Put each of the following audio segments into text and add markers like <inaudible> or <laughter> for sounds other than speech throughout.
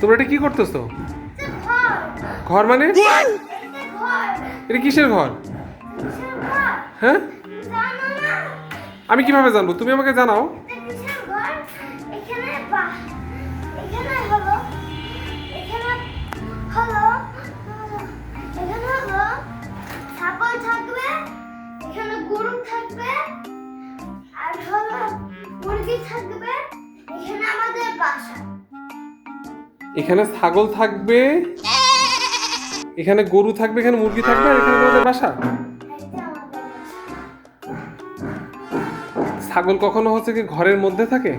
তোমরা এটা কি করতেছো? ঘর মানে? এটা কিসের ঘর? হ্যাঁ? আমি কীভাবে জানব? তুমি আমাকে জানাও। এখানে ছাগল থাকবে এখানে গরু থাকবে এখানে মুরগি থাকবে আর এখানে তোমাদের বাসা? ছাগল কখনো হচ্ছে কি ঘরের মধ্যে থাকে?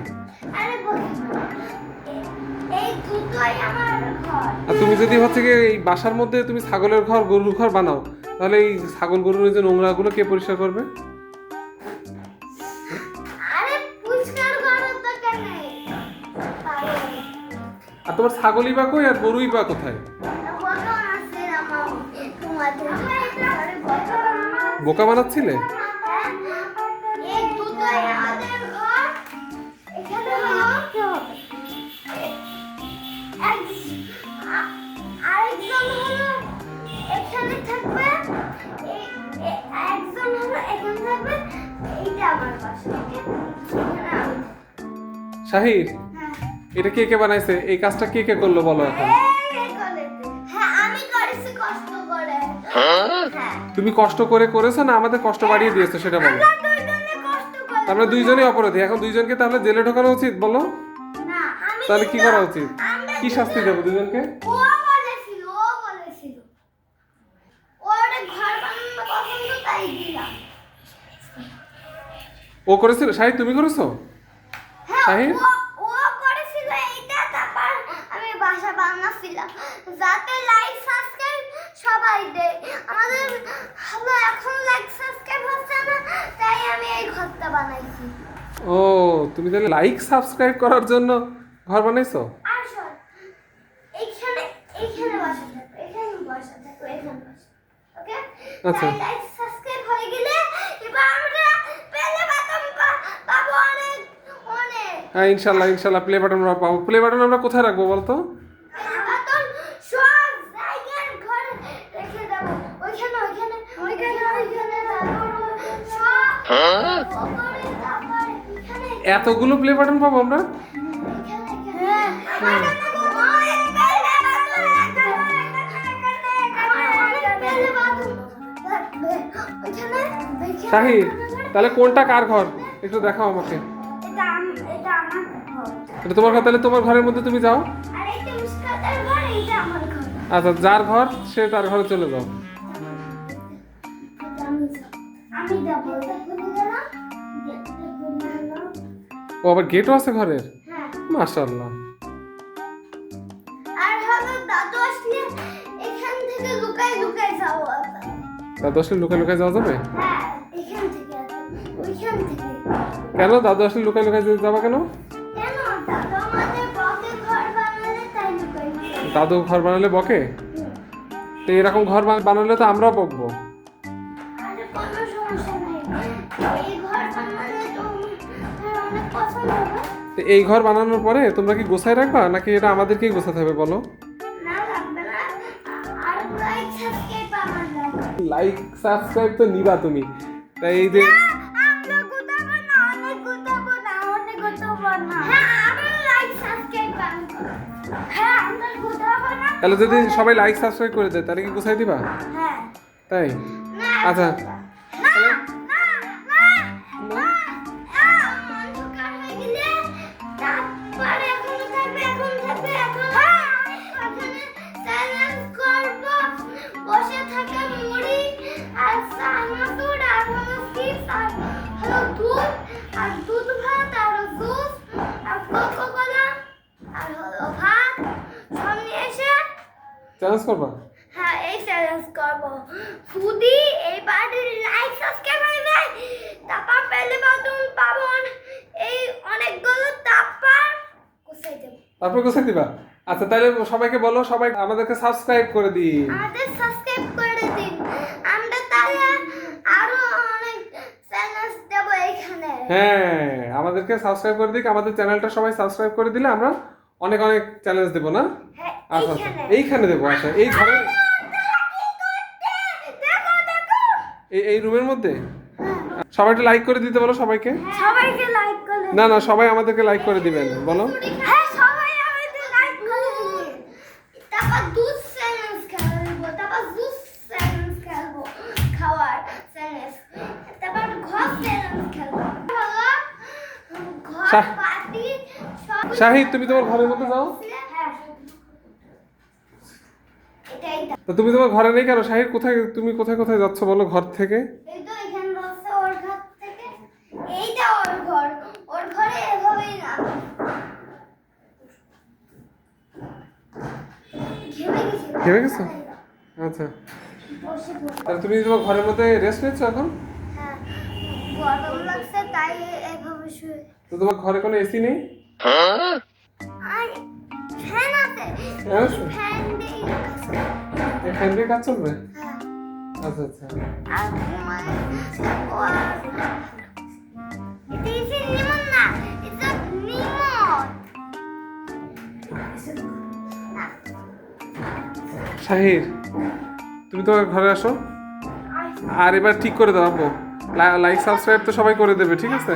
আর তুমি যদি হচ্ছে কি এই বাসার মধ্যে তুমি ছাগলের ঘর গরুর ঘর বানাও তাহলে এই ছাগল গরুর যে নোংরাগুলো কে পরিষ্কার করবে? তোমার ছাগলই বা কই আর গরুই বা কোথায়। বোকা বানাচ্ছিলে শাহির এটা কে কে বানাইছে? এই কাজটা কে কে করল বলো এখন। হ্যাঁ আমি করেছি কষ্ট করে। হ্যাঁ। তুমি কষ্ট করে করেছ না আমাদের কষ্ট বাড়িয়ে দিয়েছ সেটা বলো। আমরা দুইজনই অপরাধী। এখন দুইজনকে তাহলে জেলে ঢোকানো উচিত বলো। তাহলে কি করা উচিত? কি শাস্তি দেবো দুজনকে ও বলেছিল ও বলেছিল। ওর ঘর বানানো পছন্দ তাই দিলাম। ও করেছিল? শাহিদ তুমি করেছ? হ্যাঁ শাহিদ? ও ও করেছিল এইটা তারপর আমি বাসা বানাচ্ছিলাম যাতে লাইক সাবস্ক্রাইব সবাই দেয় আমাদের হলো এখন লাইক সাবস্ক্রাইব হচ্ছে না তাই আমি এই ঘরটা বানাইছি ও তুমি তাহলে লাইক সাবস্ক্রাইব করার জন্য ঘর বানাইছো? আচ্ছা। হ্যাঁ ইনশাল্লাহ ইনশাল্লাহ প্লে বাটন আমরা পাবো। প্লে বাটন আমরা কোথায় রাখব বলতো বাতন সব জায়গার ঘরে রেখে দেবো ওইখানে ওইখানে ওইখানে ওইখানে তারপর সব ওপরে তারপর এখানে এতগুলো প্লে বাটন পাবো আমরা? শাহিদ তাহলে কোনটা কার ঘর? একটু দেখাও আমাকে। এটা তোমার ঘর, তাহলে তোমার ঘরের মধ্যে তুমি যাও। আচ্ছা যার ঘর, সে তার ঘরে চলে যাও। আমি যাব। ও আবার গেটও আছে ঘরের? হ্যাঁ। মাশাল্লাহ আর হলো দাদু আসলে এখান থেকে লুকাই লুকাই যাও দাদু আসলে লুকায় লুকায় যাওয়া যাবে? হ্যাঁ এখান থেকে ওইখান থেকে। কেন দাদু আসলে লুকায় যে- যাবা কেন? কেন? দাদু আমাদের বকে ঘর বানালে তাই লুকাই দাদু ঘর বানালে বকে? তো এরকম ঘর বানালে তো আমরাও বকবো। কোনো সমস্যা নেই। এই ঘর বানালে তো তো এই ঘর বানানোর পরে তোমরা কি গোছায় রাখবা নাকি এটা আমাদেরকেই গোছাতে হবে বলো? লাইক সাবস্ক্রাইব তো নিবা তুমি। তাই এই যে তাহলে যদি সবাই লাইক সাবস্ক্রাইব করে দেয় তাহলে কি গোছাই দিবা? হ্যাঁ। তাই? আচ্ছা। চ্যালেঞ্জ করবা হ্যাঁ এই চ্যালেঞ্জ করব যদি এই বাড়ির লাইক সাবস্ক্রাইব হয়ে যায় তারপর পেলে বাদুন পাবন। এই অনেকগুলো তারপর কোথায় দেব। তারপর গোছাই দিবা? আচ্ছা তাহলে সবাইকে বলো সবাই আমাদেরকে সাবস্ক্রাইব করে দিই আমাদের সাবস্ক্রাইব করে দিন। আমরা তাহলে আরও অনেক চ্যালেঞ্জ দেব এখানে হ্যাঁ আমাদেরকে সাবস্ক্রাইব করে দিক। আমাদের চ্যানেলটা সবাই সাবস্ক্রাইব করে দিলে আমরা অনেক অনেক চ্যালেঞ্জ দেবো না? হ্যাঁ আচ্ছা আচ্ছা। এইখানে। দেবো আচ্ছা। এই ঘরে এই এই রুমের মধ্যে? সবাইকে লাইক করে দিতে বলো সবাইকে। সবাইকে লাইক করে না না সবাই আমাদেরকে লাইক করে দিবেন বলো। হ্যাঁ সবাই আমাদের লাইক করে দিন তারপর দুধ স্যান্ডউইচ খেলব তারপর জুস স্যান্ডউইচ খেলব খাওয়ার স্যান্ডউইচ তারপর ঘর স্যান্ডউইচ খেলব। ঘর শাহিদ তুমি তোমার ঘরের মধ্যে যাও। তো। তুমি তোমার ঘরে নেই কেন? শাহিদ কোথায় তুমি কোথায় কোথায় যাচ্ছ বলো ঘর থেকে? ঘেমে গেছো? আচ্ছা। তাহলে তুমি তোমার ঘরের মধ্যে রেস্ট নিচ্ছ এখন? হ্যাঁ। তো তোমার ঘরে কোনো এসি নেই? এটা নিমন শাহির, তুমি তোমার ঘরে আসো। আর এবার ঠিক করে দাও আব্বু লাইক সাবস্ক্রাইব তো সবাই করে দেবে, ঠিক আছে?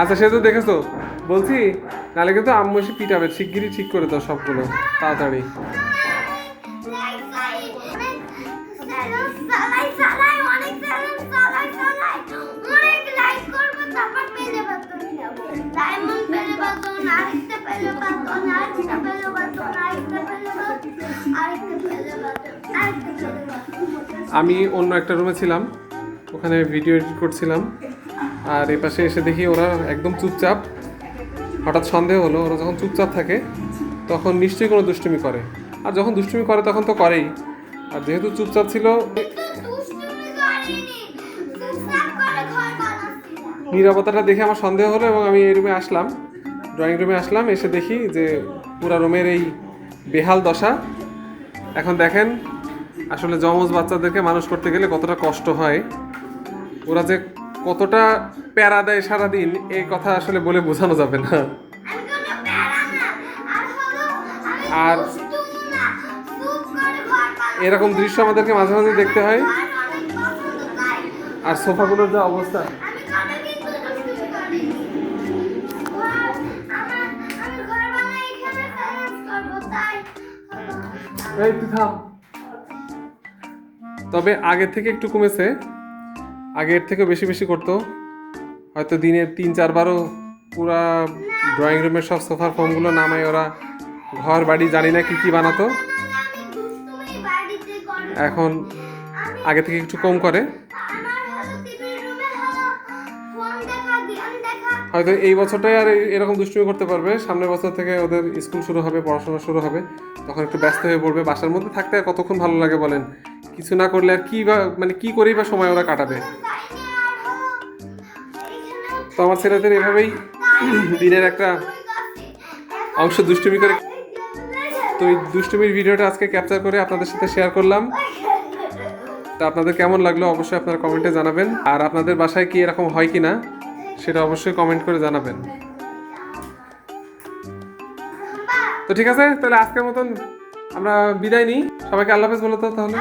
আচ্ছা সে তো দেখেছ? বলছি নাহলে কিন্তু আম্মু এসে পিটাবে, শিগগিরই ঠিক করে দাও সবগুলো, তাড়াতাড়ি। আমি অন্য একটা রুমে ছিলাম। ওখানে ভিডিও এডিট করছিলাম। আর এ পাশে এসে দেখি ওরা একদম চুপচাপ। হঠাৎ সন্দেহ হলো, ওরা যখন চুপচাপ থাকে, তখন নিশ্চয়ই কোনো দুষ্টুমি করে। আর যখন দুষ্টুমি করে, তখন তো করেই। আর যেহেতু চুপচাপ ছিল, নিরাপত্তাটা দেখে আমার সন্দেহ হলো এবং আমি এই রুমে আসলাম। ড্রয়িং রুমে আসলাম, এসে দেখি যে পুরা রুমের এই বেহাল দশা। এখন দেখেন আসলে যমজ বাচ্চাদেরকে মানুষ করতে গেলে কতটা কষ্ট হয়, ওরা যে কতটা প্যারা দেয় সারাদিন, এই কথা আসলে বলে বোঝানো যাবে না। আর এরকম দৃশ্য আমাদেরকে মাঝে মাঝে দেখতে হয়। তাই আর সোফাগুলোর যা অবস্থা। এই কোনো কিন্তু তবে আগের থেকে একটু কমেছে। আগের থেকে বেশি বেশি করতো। হয়তো দিনে তিন চারবারও পুরা ড্রয়িং রুমের সব সোফার ফর্মগুলো নামায় ওরা। ঘর বাড়ি জানি না কী কী বানাতো। এখন আগে থেকে একটু কম করে। হয়তো এই বছরটাই আর এরকম দুষ্টুমি করতে পারবে। সামনের বছর থেকে ওদের স্কুল শুরু হবে, পড়াশোনা শুরু হবে। তখন একটু ব্যস্ত হয়ে পড়বে। বাসার মধ্যে থাকতে আর কতক্ষণ ভালো লাগে বলেন? কিছু না করলে আর কি বা মানে কি করেই বা সময় ওরা কাটাবে? তো আমার ছেলেদের এভাবেই <clears throat> দিনের একটা অংশ দুষ্টুমি করে তো এই দুষ্টুমির ভিডিওটা আজকে ক্যাপচার করে আপনাদের সাথে শেয়ার করলাম। তা আপনাদের কেমন লাগল অবশ্যই আপনারা কমেন্টে জানাবেন। আর আপনাদের বাসায় কি এরকম হয় কি না সেটা অবশ্যই কমেন্ট করে জানাবেন। তো ঠিক আছে, তাহলে আজকের মতন আমরা বিদায় নিই। সবাইকে আল্লাহ হাফেজ বলো তো তাহলে।